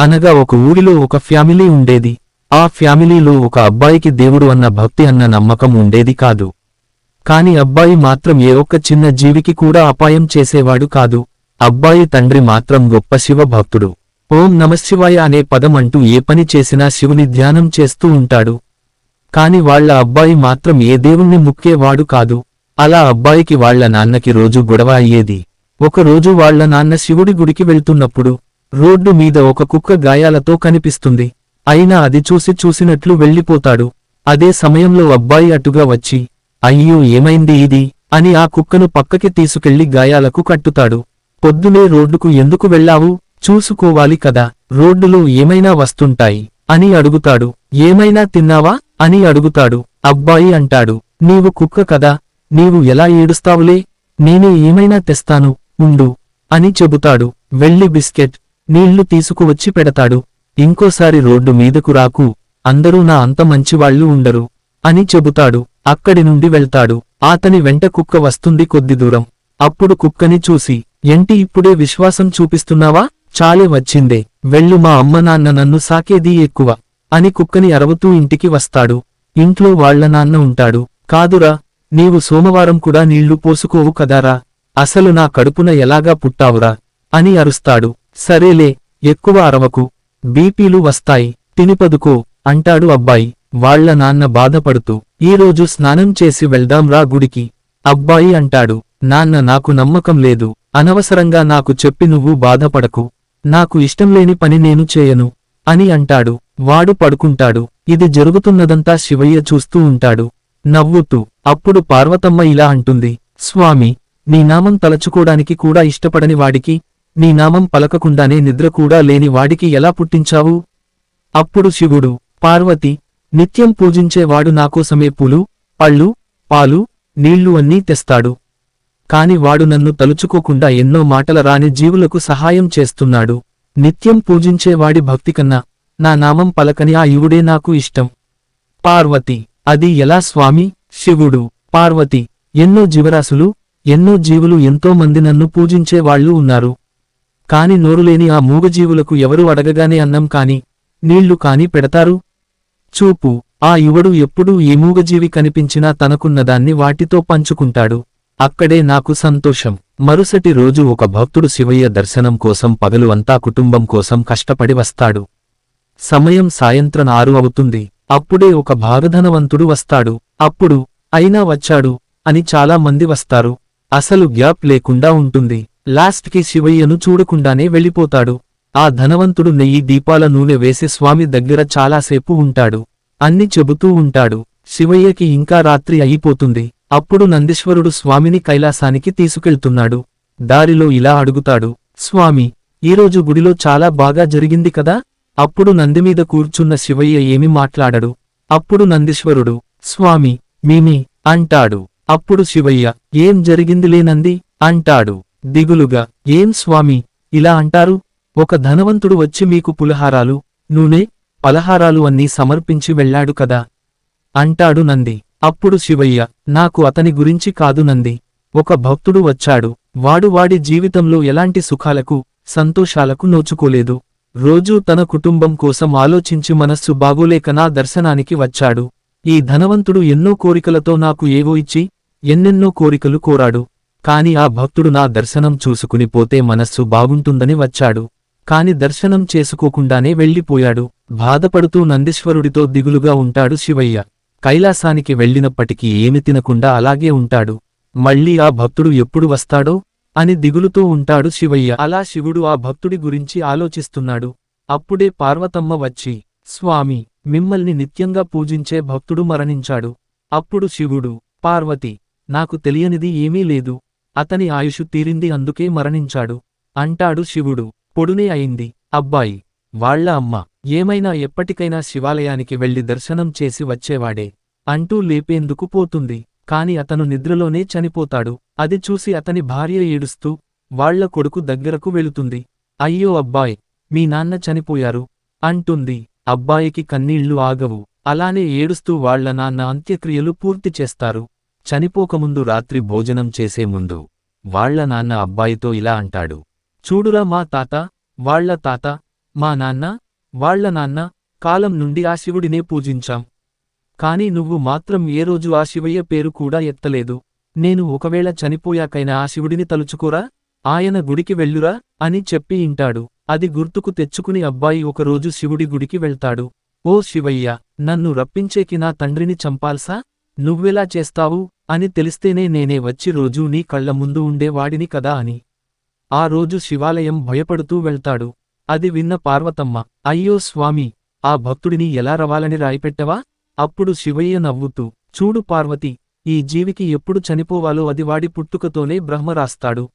అనగా ఒక ఊరిలో ఒక ఫ్యామిలీ ఉండేది. ఆ ఫ్యామిలీలో ఒక అబ్బాయికి దేవుడు అన్న భక్తి అన్న నమ్మకం ఉండేది కాదు. కాని అబ్బాయి మాత్రం ఏ ఒక్క చిన్న జీవికి కూడా అపాయం చేసేవాడు కాదు. అబ్బాయి తండ్రి మాత్రం గొప్ప శివ భక్తుడు. ఓం నమశివాయ అనే పదం అంటూ ఏ పని చేసినా శివుని ధ్యానం చేస్తూ ఉంటాడు. కాని వాళ్ళ అబ్బాయి మాత్రం ఏ దేవుణ్ణి ముక్కేవాడు కాదు. అలా అబ్బాయికి వాళ్ళ నాన్నకి రోజు గొడవ అయ్యేది. ఒకరోజు వాళ్ళ నాన్న శివుడి గుడికి వెళ్తున్నప్పుడు రోడ్డు మీద ఒక కుక్క గాయాలతో కనిపిస్తుంది. అయినా అది చూసి చూసినట్లు వెళ్ళిపోతాడు. అదే సమయంలో అబ్బాయి అటుగా వచ్చి అయ్యో ఏమైంది ఇది? అని ఆ కుక్కను పక్కకి తీసుకెళ్ళి గాయాలకు కట్టుతాడు. పొద్దునే రోడ్డుకు ఎందుకు వెళ్ళావు? చూసుకోవాలి కదా. రోడ్డులో ఏమైనా వస్తుంటాయి? అని అడుగుతాడు. ఏమైనా తిన్నావా? అని అడుగుతాడు. అబ్బాయి అంటాడు. నీవు కుక్క కదా. నీవు ఎలా ఏడుస్తావులే? నేనే ఏమైనా తెస్తాను. ఉండు అని చెబుతాడు. వెళ్ళి బిస్కెట్ నీళ్ళు తీసుకువచ్చి పెడతాడు. ఇంకోసారి రోడ్డు మీదకు రాకు. అందరూ నా అంత మంచివాళ్ళు ఉండరు అని చెబుతాడు. అక్కడి నుండి వెళ్తాడు. ఆతని వెంట కుక్క వస్తుంది కొద్ది దూరం. అప్పుడు కుక్కని చూసి ఎంటి ఇప్పుడే విశ్వాసం చూపిస్తున్నావా? చాలే వచ్చిందే. వెళ్ళు మా అమ్మ నాన్న నన్ను సాకేది ఎక్కువ అని కుక్కని అరవతూ ఇంటికి వస్తాడు. ఇంట్లో వాళ్ళ నాన్న ఉంటాడు. కాదురా నీవు సోమవారం కూడా నీళ్ళు పోసుకోవు కదారా? అసలు నా కడుపున ఎలాగా పుట్టావురా? అని అరుస్తాడు. సరేలే ఎక్కువ అరవకు. బీపీలు వస్తాయి తినిపదుకో అంటాడు అబ్బాయి. వాళ్ళ నాన్న బాధపడుతూ ఈరోజు స్నానం చేసి వెళ్దాంరా గుడికి. అబ్బాయి అంటాడు నాన్న నాకు నమ్మకం లేదు అనవసరంగా నాకు చెప్పి నువ్వు బాధపడకు. నాకు ఇష్టంలేని పని నేను చేయను అని అంటాడు. వాడు పడుకుంటాడు ఇది జరుగుతున్నదంతా శివయ్య చూస్తూ ఉంటాడు. నవ్వుతూ అప్పుడు పార్వతమ్మ ఇలా అంటుంది స్వామి నీ నామం తలచుకోడానికి కూడా ఇష్టపడని వాడికి నీ నామం పలకకుండానే నిద్ర కూడా లేని వాడికి ఎలా పుట్టించావు? అప్పుడు శివుడు పార్వతి నిత్యం పూజించేవాడు నాకోసమే పూలు పళ్ళు పాలు నీళ్ళు అన్నీ తెస్తాడు. కాని వాడు నన్ను తలుచుకోకుండా ఎన్నో మాటల రాని జీవులకు సహాయం చేస్తున్నాడు. నిత్యం పూజించేవాడి భక్తి కన్నా నా నామం పలకని ఆ యువుడే నాకు ఇష్టం. పార్వతి అది ఎలా స్వామి? శివుడు పార్వతి ఎన్నో జీవరాశులు ఎన్నో జీవులు ఎంతో మంది నన్ను పూజించేవాళ్ళు ఉన్నారు. కాని నోరులేని ఆ మూగజీవులకు ఎవరు అడగగానే అన్నం కాని నీళ్ళు కాని పెడతారు? చూపు ఆ యువడు ఎప్పుడూ ఏ మూగజీవి కనిపించినా తనకున్నదాన్ని వాటితో పంచుకుంటాడు. అక్కడే నాకు సంతోషం. మరుసటి రోజు ఒక భక్తుడు శివయ్య దర్శనం కోసం పగలు అంతా కుటుంబం కోసం కష్టపడి వస్తాడు. సమయం సాయంత్రం ఆరు అవుతుంది. అప్పుడే ఒక భాగధనవంతుడు వస్తాడు. అప్పుడు అయినా వచ్చాడు అని చాలా మంది వస్తారు. అసలు గ్యాప్ లేకుండా ఉంటుంది. లాస్ట్కి శివయ్యను చూడకుండానే వెళ్ళిపోతాడు. ఆ ధనవంతుడు నెయ్యి దీపాల నూనె వేసి స్వామి దగ్గర చాలాసేపు ఉంటాడు. అన్ని చెబుతూ ఉంటాడు. శివయ్యకి ఇంకా రాత్రి అయిపోతుంది. అప్పుడు నందీశ్వరుడు స్వామిని కైలాసానికి తీసుకెళ్తున్నాడు. దారిలో ఇలా అడుగుతాడు. స్వామి ఈరోజు గుడిలో చాలా బాగా జరిగింది కదా అప్పుడు నందిమీద కూర్చున్న శివయ్య ఏమి మాట్లాడడు. అప్పుడు నందీశ్వరుడు స్వామి మీమి అంటాడు. అప్పుడు శివయ్య ఏం జరిగిందిలే నంది అంటాడు. దిగులుగా ఏం స్వామి? ఇలా అంటారు? ఒక ధనవంతుడు వచ్చి మీకు పులహారాలు నూనె పలహారాలు అన్నీ సమర్పించి వెళ్ళాడు కదా? అంటాడు నంది. అప్పుడు శివయ్య నాకు అతని గురించి కాదు నంది. ఒక భక్తుడు వచ్చాడు. వాడు వాడి జీవితంలో ఎలాంటి సుఖాలకు సంతోషాలకు నోచుకోలేదు. రోజూ తన కుటుంబం కోసం ఆలోచించి మనస్సు బాగోలేక నా దర్శనానికి వచ్చాడు. ఈ ధనవంతుడు ఎన్నో కోరికలతో నాకు ఏవో ఇచ్చి ఎన్నెన్నో కోరికలు కోరాడు. కాని ఆ భక్తుడు నా దర్శనం చూసుకుని పోతే మనస్సు బాగుంటుందని వచ్చాడు. కాని దర్శనం చేసుకోకుండానే వెళ్ళిపోయాడు. బాధపడుతూ నందీశ్వరుడితో దిగులుగా ఉంటాడు శివయ్య. కైలాసానికి వెళ్ళినప్పటికీ ఏమి తినకుండా అలాగే ఉంటాడు. మళ్ళీ ఆ భక్తుడు ఎప్పుడు వస్తాడో అని దిగులుతూ ఉంటాడు శివయ్య. అలా శివుడు ఆ భక్తుడి గురించి ఆలోచిస్తున్నాడు. అప్పుడే పార్వతమ్మ వచ్చి స్వామి మిమ్మల్ని నిత్యంగా పూజించే భక్తుడు మరణించాడు. అప్పుడు శివుడు పార్వతి నాకు తెలియనిది ఏమీ లేదు. అతని ఆయుషు తీరింది అందుకే మరణించాడు. అంటాడు శివుడు. పొడునే అయింది. అబ్బాయి. వాళ్ళ అమ్మ. ఏమైనా ఎప్పటికైనా శివాలయానికి వెళ్ళి దర్శనం చేసి వచ్చేవాడే. అంటూ లేపేందుకు పోతుంది. కాని అతను నిద్రలోనే చనిపోతాడు. అది చూసి అతని భార్య ఏడుస్తూ వాళ్ళ కొడుకు దగ్గరకు వెళుతుంది. అయ్యో అబ్బాయ్ మీ నాన్న చనిపోయారు అంటుంది. అబ్బాయికి కన్నీళ్ళు ఆగవు. అలానే ఏడుస్తూ వాళ్ళ నాన్న అంత్యక్రియలు పూర్తి చేస్తారు. చనిపోకముందు రాత్రి భోజనం చేసే ముందు వాళ్ళ నాన్న అబ్బాయితో ఇలా అంటాడు. చూడురా మా తాత వాళ్ళ తాత మా నాన్న వాళ్ళ నాన్న కాలం నుండి ఆ శివుడినే పూజించాం. కాని నువ్వు మాత్రం ఏ రోజు ఆ శివయ్య పేరు కూడా ఎత్తలేదు. నేను ఒకవేళ చనిపోయాకైనా ఆ శివుడిని తలుచుకోరా? ఆయన గుడికి వెళ్ళురా? అని చెప్పి ఇంటాడు. అది గుర్తుకు తెచ్చుకుని అబ్బాయి ఒకరోజు శివుడి గుడికి వెళ్తాడు. ఓ శివయ్య నన్ను రప్పించేకి నా తండ్రిని చంపాల్సా? నువ్వెలా చేస్తావు అని తెలిస్తేనే నేనే వచ్చి రోజూ నీ కళ్ళ ముందు ఉండేవాడిని కదా అని. ఆ రోజు శివాలయం భయపడుతూ వెళ్తాడు. అది విన్న పార్వతమ్మ అయ్యో స్వామి ఆ భక్తుడిని ఎలా రవాలని రాయిపెట్టవా? అప్పుడు శివయ్య నవ్వుతూ చూడు పార్వతి ఈ జీవికి ఎప్పుడు చనిపోవాలో అది వాడి పుట్టుకతోనే బ్రహ్మ రాస్తాడు.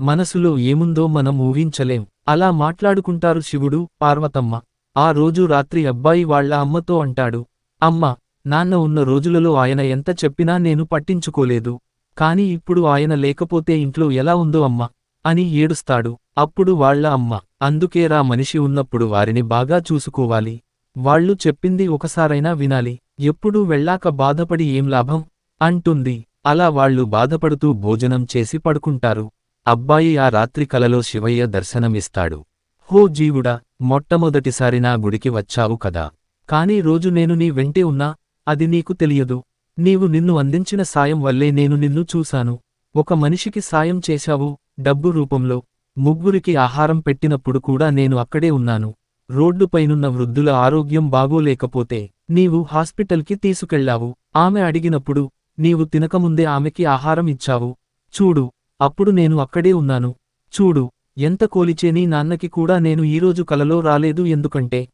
మనసులో ఏముందో మనం ఊహించలేం. అలా మాట్లాడుకుంటారు శివుడు పార్వతమ్మ. ఆ రోజు రాత్రి అబ్బాయి వాళ్ళ అమ్మతో అంటాడు అమ్మ నాన్న ఉన్న రోజులలో ఆయన ఎంత చెప్పినా నేను పట్టించుకోలేదు. కాని ఇప్పుడు ఆయన లేకపోతే ఇంట్లో ఎలా ఉందో అమ్మ అని ఏడుస్తాడు. అప్పుడు వాళ్ళ అమ్మ అందుకేరా మనిషి ఉన్నప్పుడు వారిని బాగా చూసుకోవాలి. వాళ్ళు చెప్పింది ఒకసారైనా వినాలి. ఎప్పుడూ వెళ్ళాక బాధపడి ఏం లాభం? అంటుంది. అలా వాళ్ళు బాధపడుతూ భోజనం చేసి పడుకుంటారు. అబ్బాయి ఆ రాత్రి కలలో శివయ్య దర్శనమిస్తాడు. హో జీవుడా మొట్టమొదటిసారి నా గుడికి వచ్చావు కదా. కాని రోజు నేను నీ వెంటే ఉన్నా అది నీకు తెలియదు. నీవు నిన్ను అందించిన సాయం వల్లే నేను నిన్ను చూశాను. ఒక మనిషికి సాయం చేశావు డబ్బు రూపంలో. ముగ్గురికి ఆహారం పెట్టినప్పుడు కూడా నేను అక్కడే ఉన్నాను. రోడ్డుపైనున్న వృద్ధుల ఆరోగ్యం బాగోలేకపోతే నీవు హాస్పిటల్కి తీసుకెళ్ళావు ఆమె అడిగినప్పుడు నీవు తినకముందే ఆమెకి ఆహారం ఇచ్చావు. చూడు అప్పుడు నేను అక్కడే ఉన్నాను. చూడు ఎంత కోలిచే నీ నాన్నకి కూడా నేను ఈరోజు కలలో రాలేదు ఎందుకంటే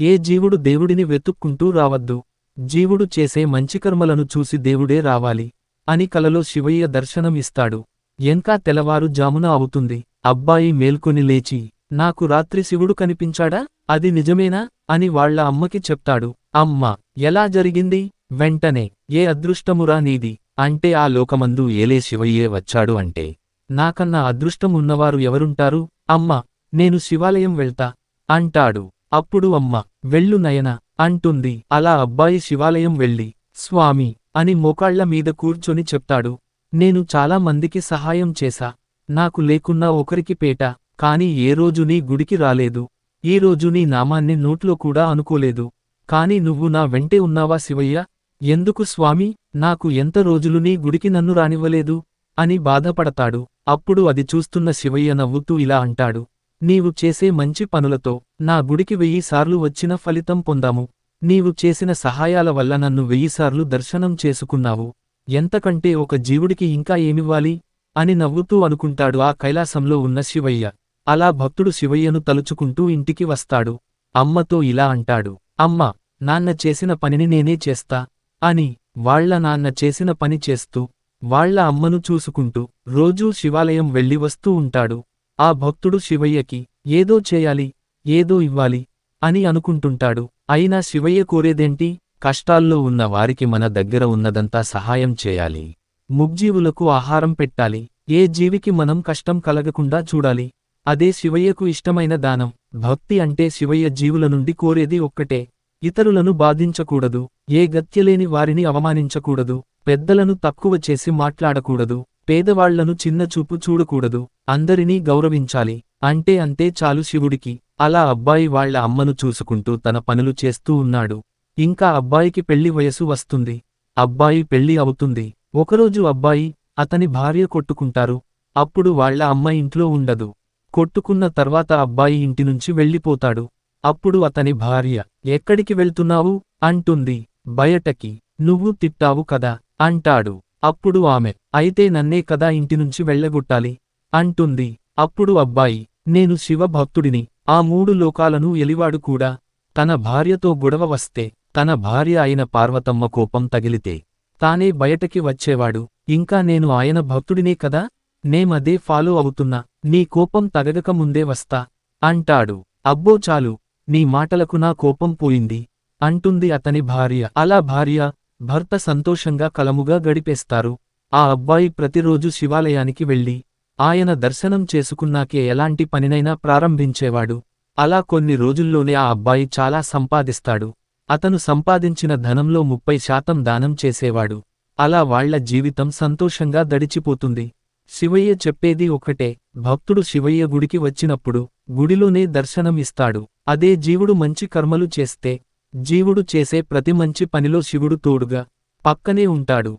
ఏ జీవుడు దేవుడిని వెతుక్కుంటూ రావద్దు. జీవుడు చేసే మంచి కర్మలను చూసి దేవుడే రావాలి అని కలలో శివయ్య దర్శనం ఇస్తాడు. ఎంకా తెలవారు జామున అవుతుంది. అబ్బాయి మేల్కొని లేచి నాకు రాత్రి శివుడు కనిపించాడా? అది నిజమేనా అని వాళ్ళ అమ్మకి చెప్తాడు. అమ్మ ఎలా జరిగింది? వెంటనే ఏ అదృష్టమురా నీది అంటే ఆ లోకమందు ఏలే శివయ్యే వచ్చాడు అంటే నాకన్నా అదృష్టం ఉన్నవారు ఎవరుంటారు? అమ్మ నేను శివాలయం వెళ్తా అంటాడు. అప్పుడు అమ్మ వెళ్ళు నయన అంటుంది. అలా అబ్బాయి శివాలయం వెళ్ళి స్వామి అని మోకాళ్ళ మీద కూర్చొని చెప్తాడు. నేను చాలా మందికి సహాయం చేశా. నాకు లేకున్నా ఒకరికి పేట కాని ఏ రోజు నీ గుడికి రాలేదు. ఈ రోజు నీ నామాన్ని నోట్లో కూడా అనుకోలేదు. కాని నువ్వు నా వెంటే ఉన్నావా శివయ్య? ఎందుకు స్వామి? నాకు ఎంత రోజులు నీ గుడికి నన్ను రానివ్వలేదు? అని బాధపడతాడు. అప్పుడు అది చూస్తున్న శివయ్య నవ్వుతూ ఇలా అంటాడు. నీవు చేసే మంచి పనులతో నా గుడికి వెయ్యిసార్లు వచ్చిన ఫలితం పొందాము. నీవు చేసిన సహాయాల వల్ల నన్ను వెయ్యిసార్లు దర్శనం చేసుకున్నావు. ఎంతకంటే ఒక జీవుడికి ఇంకా ఏమివ్వాలి? అని నవ్వుతూ అనుకుంటాడు ఆ కైలాసంలో ఉన్న శివయ్య. అలా భక్తుడు శివయ్యను తలుచుకుంటూ ఇంటికి వస్తాడు. అమ్మతో ఇలా అంటాడు అమ్మ నాన్న చేసిన పనిని నేనే చేస్తా అని వాళ్ళ నాన్న చేసిన పని చేస్తూ వాళ్ళ అమ్మను చూసుకుంటూ రోజూ శివాలయం వెళ్ళి వస్తూ ఉంటాడు. ఆ భక్తుడు శివయ్యకి ఏదో చేయాలి ఏదో ఇవ్వాలి అని అనుకుంటుంటాడు. అయినా శివయ్య కోరేదేంటి? కష్టాల్లో ఉన్న వారికి మన దగ్గర ఉన్నదంతా సహాయం చేయాలి. ముగ్జీవులకు ఆహారం పెట్టాలి. ఏ జీవికి మనం కష్టం కలగకుండా చూడాలి. అదే శివయ్యకు ఇష్టమైన దానం. భక్తి అంటే శివయ్య జీవుల నుండి కోరేది ఒక్కటే. ఇతరులను బాధించకూడదు. ఏ గత్యలేని వారిని అవమానించకూడదు. పెద్దలను తక్కువ చేసి మాట్లాడకూడదు. పేదవాళ్ళను చిన్నచూపు చూడకూడదు. అందరినీ గౌరవించాలి. అంటే అంతే చాలు శివుడికి. అలా అబ్బాయి వాళ్ళ అమ్మను చూసుకుంటూ తన పనులు చేస్తూ ఉన్నాడు. ఇంకా అబ్బాయికి పెళ్ళి వయసు వస్తుంది. అబ్బాయి పెళ్ళి అవుతుంది. ఒకరోజు అబ్బాయి అతని భార్య కొట్టుకుంటారు. అప్పుడు వాళ్ళ అమ్మ ఇంట్లో ఉండదు. కొట్టుకున్న తర్వాత అబ్బాయి ఇంటినుంచి వెళ్ళిపోతాడు. అప్పుడు అతని భార్య ఎక్కడికి వెళ్తున్నావు? అంటుంది. బయటకి. నువ్వు తిట్టావు కదా అంటాడు. అప్పుడు ఆమె అయితే నన్నే కదా ఇంటినుంచి వెళ్ళగొట్టాలి? అంటుంది. అప్పుడు అబ్బాయి నేను శివభక్తుడిని ఆ మూడు లోకాలను ఎలివాడు కూడా. తన భార్యతో గొడవ వస్తే తన భార్య అయిన పార్వతమ్మ కోపం తగిలితే తానే బయటకి వచ్చేవాడు. ఇంకా నేను ఆయన భక్తుడినే కదా? నేమదే ఫాలో అవుతున్నా. నీ కోపం తగగక ముందే వస్తా. అంటాడు. అబ్బో చాలు నీ మాటలకు నా కోపం పోయింది. అంటుంది అతని భార్య. అలా భార్య భర్త సంతోషంగా కలముగా గడిపేస్తారు. ఆ అబ్బాయి ప్రతిరోజు శివాలయానికి వెళ్ళి ఆయన దర్శనం చేసుకున్నాకే ఎలాంటి పనినైనా ప్రారంభించేవాడు. అలా కొన్ని రోజుల్లోనే ఆ అబ్బాయి చాలా సంపాదిస్తాడు. అతను సంపాదించిన ధనంలో ముప్పై శాతం దానం చేసేవాడు. అలా వాళ్ళ జీవితం సంతోషంగా దడిచిపోతుంది శివయ్య చెప్పేది ఒకటే భక్తుడు శివయ్య గుడికి వచ్చినప్పుడు గుడిలోనే దర్శనం ఇస్తాడు అదే జీవుడు మంచి కర్మలు చేస్తే జీవుడు చేసే ప్రతి మంచి పనిలో శివుడు తోడుగా పక్కనే ఉంటాడు.